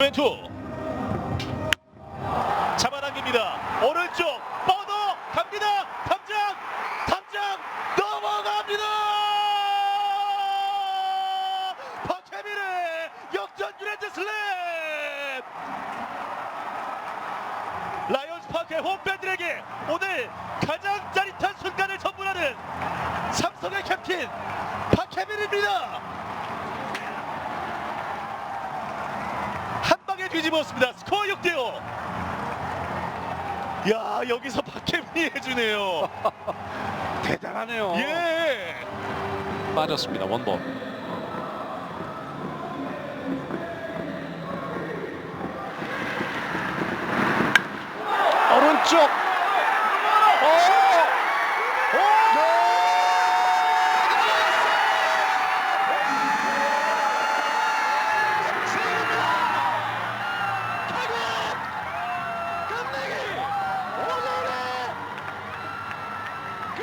왼투 잡아당깁니다. 오른쪽. 뻗어 갑니다. 탐장 탐장 넘어갑니다. 박혜민의 역전 유렌드 슬램. 라이온스 파크의 홈팬들에게 오늘 가장 짜릿한 순간을 선물하는 삼성의 캡틴 박혜민입니다 한 방에 뒤집었습니다. 스코어 6대5. 야 여기서 박혜민이 해주네요. 대단하네요. 예. 빠졌습니다. 원볼. 오른쪽. 오!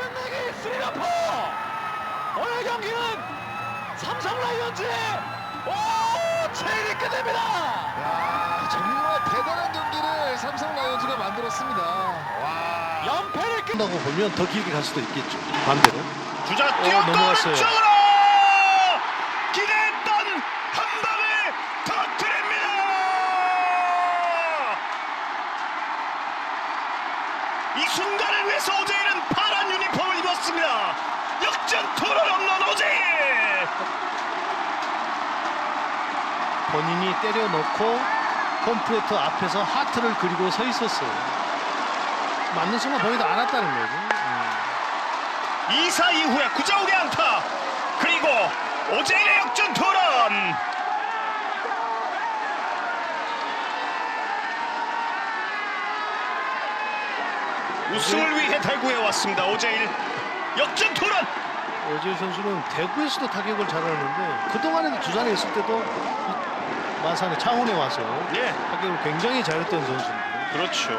끝내기 스리라포 오늘 경기는 삼성 라이온즈의 오 체인이 끝냅니다. 야, 정말 대단한 경기를 삼성 라이온즈가 만들었습니다. 와. 연패를 끝. 한다고 보면 더 길게 갈 수도 있겠죠. 반대로. 주자 어, 뛰었다 넘어갔어요. 오른쪽으로 기대했던 한 방을 터뜨립니다. 이 순간을 위해서 오재일은 파란 유니폼을 입었습니다. 역전 투런 없는 오재일. 본인이 때려 넣고 컴프레터 앞에서 하트를 그리고 서 있었어요. 맞는 순간 본인도 안 왔다는 거죠. 음. 2사 이후에 구자욱의 안타 그리고 오재일의 역전 투런 우승을 위해 대구에 왔습니다 오재일 역전 투런 오재일 선수는 대구에서도 타격을 잘하는데 그동안에도 두산에 있을 때도 이 마산의 창원에 와서 예 타격을 굉장히 잘했던 선수입니다. 그렇죠